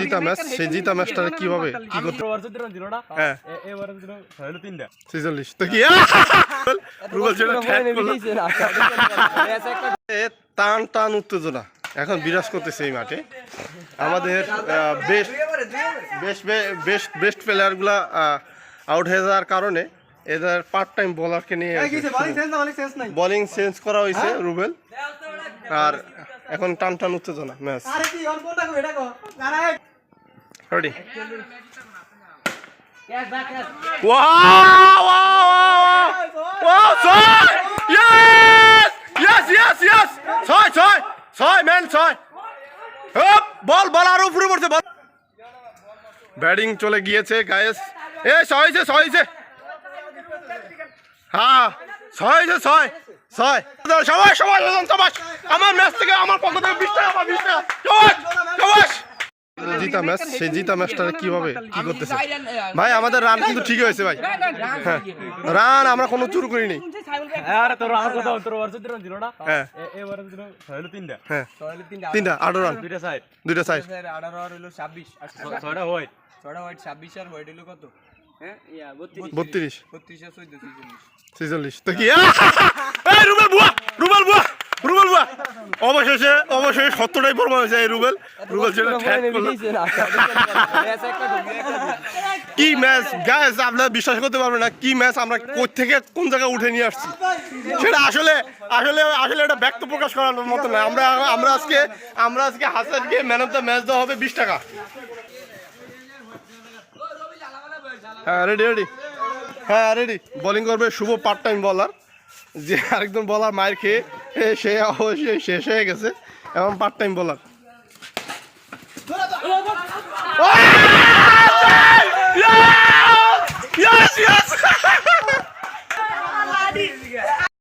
জিতা match সেই জিতা ম্যাচটা কীভাবে? কি করতে হ্যাঁ। ছেচল্লিশ। তো কি টান টান উত্তেজনা। এখন বিরাজ করতেছে এই মাঠে। আমাদের বেস্ট বেস্ট বেস্ট বেস্ট প্লেয়ারগুলা আউট হয়ে যাওয়ার কারণে এদের পার্ট টাইম বোলারকে নিয়ে বোলিং চেঞ্জ করা হয়েছে রুবেল। আর এখন টান টান উত্তেজনা ম্যাচ রেডি! ছয়! ছয় ছয় ছয় ম্যান ছয় হপ বল বল আর উপরে পড়ছে বল ব্যাটিং চলে গিয়েছে গায়েস এ ছয় হয়েছে হ্যাঁ ছয় হয়েছে ছয় ছয়। সবাই সবাই সবাই আমার ম্যাচ থেকে আমার পক্ষ থেকে বিশ টাকা বিশ টাকা। সবাই সবাই জিতা ম্যাচ সেই জিতা ম্যাচটা কীভাবে কি করতেছে? ভাই আমাদের রান কিন্তু ঠিক হয়েছে ভাই। হ্যাঁ। রান আমরা কোনো চুর করিনি। হ্যাঁ। হ্যাঁ। তিনটা আঠারো রান দুইটা সাইড বত্রিশ। ছেচল্লিশ। তো কি? রুবেল বুয়া রুবেল বুয়া রুবেল বুয়া। অবশেষে অবশেষে সত্যটাই প্রমাণ হয়েছে এই রুবেল। রুবেল ছেলে কি ম্যাচ? গ্যাস আপনারা বিশ্বাস করতে পারবেন না কি ম্যাচ আমরা কোথা থেকে কোন জায়গায় উঠে নিয়ে আসছি। সেটা আসলে আসলে আসলে এটা ব্যক্ত প্রকাশ করার মতো না আমরা আমরা আজকে আমরা আজকে হাসানকে ম্যান অফ দ্য ম্যাচ দেওয়া হবে বিশ টাকা। হ্যাঁ রেডি রেডি হ্যাঁ রেডি বোলিং করবে শুভ পার্ট টাইম বলার যে আরেকজন বলার মায়ের খেয়ে, সে অবশ্যই শেষ হয়ে গেছে, এবং পার্ট টাইম বলার